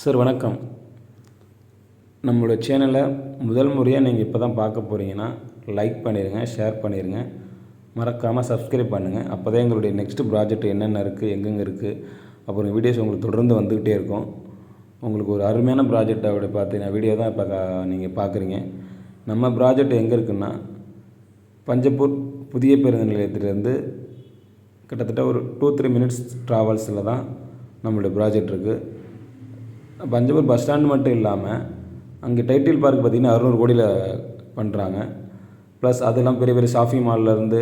Sir வணக்கம். நம்மளோட சேனலை முதல் முறையாக நீங்கள் இப்போ தான் பார்க்க போகிறீங்கன்னா லைக் பண்ணிடுங்க ஷேர் பண்ணிடுங்க மறக்காமல் சப்ஸ்கிரைப் பண்ணுங்கள் அப்போ தான் எங்களுடைய நெக்ஸ்ட் ப்ராஜெக்ட் என்னென்ன இருக்குது எங்கெங்கே இருக்குது அப்புறம் வீடியோஸ் உங்களுக்கு தொடர்ந்து வந்துக்கிட்டே இருக்கும். உங்களுக்கு ஒரு அருமையான ப்ராஜெக்ட் அப்படி பார்த்தீங்கன்னா வீடியோ தான் இப்போ நீங்கள் பார்க்குறீங்க. நம்ம ப்ராஜெக்ட் எங்கே இருக்குன்னா பஞ்சப்பூர் புதிய பேருந்து நிலையத்திலேருந்து கிட்டத்தட்ட ஒரு டூ த்ரீ மினிட்ஸ் ட்ராவல்ஸில் தான் நம்மளுடைய ப்ராஜெக்ட் இருக்குது பஞ்சபூர் பஸ் ஸ்டாண்ட் மட்டும் இல்லாமல் அங்கே டைட்டில் பார்க் பார்த்திங்கன்னா அறுநூறு கோடியில் பண்ணுறாங்க ப்ளஸ் அதெல்லாம் பெரிய பெரிய ஷாப்பிங் மால்லேருந்து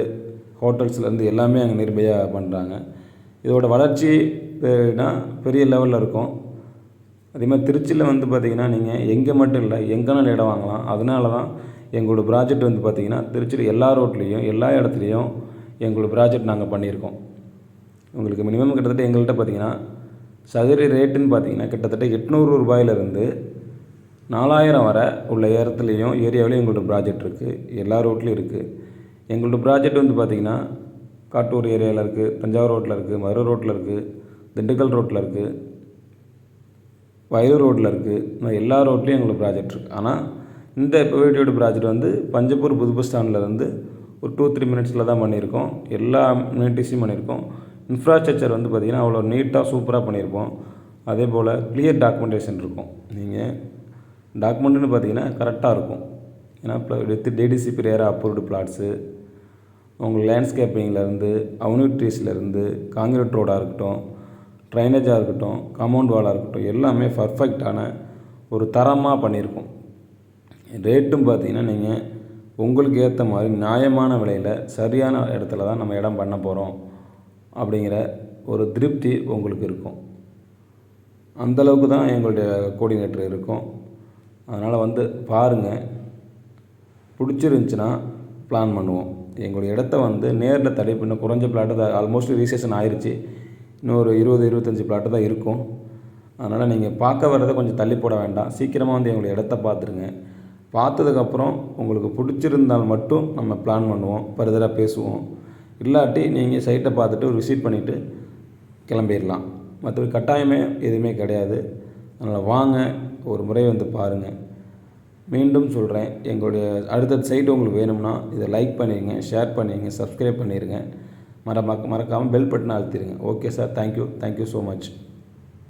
ஹோட்டல்ஸ்லேருந்து எல்லாமே அங்கே நிர்பயாக பண்ணுறாங்க இதோட வளர்ச்சி பெரிய லெவலில் இருக்கும். அதே மாதிரி திருச்சியில் வந்து பார்த்திங்கன்னா நீங்கள் எங்கே மட்டும் இல்லை எங்கேனாலும் இடம் வாங்கலாம். அதனால தான் எங்களோட ப்ராஜெக்ட் வந்து பார்த்திங்கன்னா திருச்சியில் எல்லா ரோட்லேயும் எல்லா இடத்துலையும் எங்களோட ப்ராஜெக்ட் நாங்கள் பண்ணியிருக்கோம். உங்களுக்கு மினிமம் கிட்டத்தட்ட எங்கள்கிட்ட பார்த்தீங்கன்னா சதுர ரேட்டுன்னு பார்த்தீங்கன்னா கிட்டத்தட்ட எட்நூறு ரூபாயிலிருந்து நாலாயிரம் வரை உள்ள ஏரத்துலேயும் ஏரியாவிலையும் எங்கள்கிட்ட ப்ராஜெக்ட் இருக்குது எல்லா ரோட்லேயும் இருக்குது எங்களோட ப்ராஜெக்ட் வந்து பார்த்திங்கன்னா காட்டூர் ஏரியாவில் இருக்குது தஞ்சாவூர் ரோட்டில் இருக்குது மதுரை ரோட்டில் இருக்குது திண்டுக்கல் ரோட்டில் இருக்குது வயலூர் ரோட்டில் இருக்குது எல்லா ரோட்லேயும் எங்களுக்கு ப்ராஜெக்ட் இருக்குது ஆனால் இந்த வீடியோட ப்ராஜெக்ட் வந்து பஞ்சப்பூர் புது பஸ் ஸ்டாண்டில் இருந்து ஒரு டூ த்ரீ மினிட்ஸில் தான் பண்ணியிருக்கோம். எல்லா மினிட்டிஸையும் பண்ணியிருக்கோம். இன்ஃப்ராஸ்ட்ரக்சர் வந்து பார்த்திங்கன்னா அவ்வளோ நீட்டாக சூப்பராக பண்ணியிருப்போம். அதே போல் கிளியர் டாக்குமெண்டேஷன் இருக்கும். நீங்கள் டாக்குமெண்ட்டுன்னு பார்த்தீங்கன்னா கரெக்டாக இருக்கும். ஏன்னா இப்போ with DTC prayer approved plots உங்கள் லேண்ட்ஸ்கேப்பிங்லேருந்து அவுனிட்ரிஸ்லேருந்து காங்கிரீட் ரோடாக இருக்கட்டும் ட்ரைனேஜாக இருக்கட்டும் கமௌண்ட் வாலாக இருக்கட்டும் எல்லாமே பர்ஃபெக்டான ஒரு தரமாக பண்ணியிருக்கோம். ரேட்டும் பார்த்தீங்கன்னா நீங்கள் உங்களுக்கு ஏற்ற மாதிரி நியாயமான விலையில் சரியான இடத்துல தான் நம்ம இடம் பண்ண போகிறோம் அப்படிங்கிற ஒரு திருப்தி உங்களுக்கு இருக்கும். அந்தளவுக்கு தான் எங்களுடைய கோஆர்டினேட்டர் இருக்கும். அதனால் வந்து பாருங்கள் பிடிச்சிருந்துச்சின்னா பிளான் பண்ணுவோம். எங்களுடைய இடத்த வந்து நேரில் தடை பண்ண குறைஞ்ச பிளாட்டு தான் ஆல்மோஸ்ட் ரீசேஷன் ஆயிடுச்சு இன்னும் ஒரு இருபது இருபத்தஞ்சி பிளாட்டு தான் இருக்கும். அதனால் நீங்கள் பார்க்க வர்றதை கொஞ்சம் தள்ளி போட வேண்டாம். சீக்கிரமாக வந்து எங்களுடைய இடத்த பார்த்துருங்க. பார்த்ததுக்கப்புறம் உங்களுக்கு பிடிச்சிருந்தால் மட்டும் நம்ம பிளான் பண்ணுவோம். ஃபர்தராக பேசுவோம். இல்லாட்டி நீங்கள் சைட்டை பார்த்துட்டு ஒரு விசிட் பண்ணிவிட்டு கிளம்பிடலாம் மற்றபடி கட்டாயமே எதுவுமே கிடையாது. அதனால் வாங்க ஒரு முறை வந்து பாருங்கள் மீண்டும் சொல்கிறேன் எங்களுடைய அடுத்த சைட் உங்களுக்கு வேணும்னா இதை லைக் பண்ணிடுங்க ஷேர் பண்ணிடுங்க சப்ஸ்கிரைப் பண்ணிடுங்க மற மறக்காமல் பெல் பட்டனை அழுத்திடுங்க okay sir thank you thank you so much